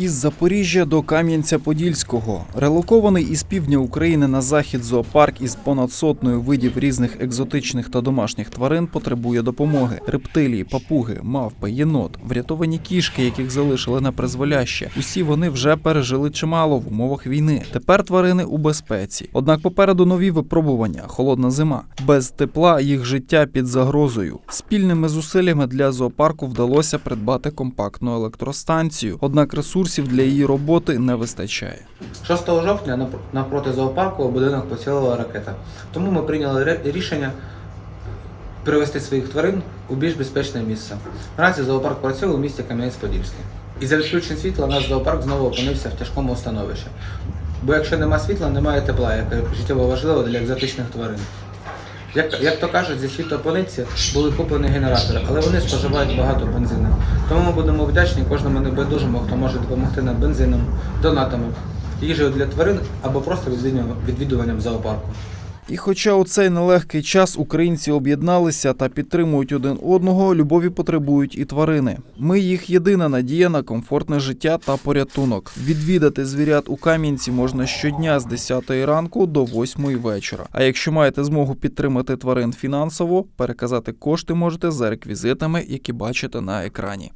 Із Запоріжжя до Кам'янця-Подільського релокований із півдня України на захід зоопарк із понад сотнею видів різних екзотичних та домашніх тварин потребує допомоги: рептилії, папуги, мавпи, єнот, врятовані кішки, яких залишили на призволяще. Усі вони вже пережили чимало в умовах війни. Тепер тварини у безпеці. Однак попереду нові випробування, холодна зима. Без тепла їх життя під загрозою. Спільними зусиллями для зоопарку вдалося придбати компактну електростанцію. Однак ресурсів для її роботи не вистачає. 6 жовтня навпроти зоопарку будинок поцілила ракета. Тому ми прийняли рішення перевести своїх тварин у більш безпечне місце. Наразі зоопарк працює у місті Кам'янець-Подільський. І за відключень світла наш зоопарк знову опинився в тяжкому становищі. Бо якщо нема світла, немає тепла, яке життєво важливо для екзотичних тварин. Як, як то кажуть, зі світу полиці були куплені генератори, але вони споживають багато бензину. Тому ми будемо вдячні кожному небайдужому, хто може допомогти нам бензином, донатами, їжею для тварин або просто відвідуванням, зоопарку. І хоча у цей нелегкий час українці об'єдналися та підтримують один одного, любові потребують і тварини. Ми їх єдина надія на комфортне життя та порятунок. Відвідати звірят у Кам'янці можна щодня з 10 ранку до 8 вечора. А якщо маєте змогу підтримати тварин фінансово, переказати кошти можете за реквізитами, які бачите на екрані.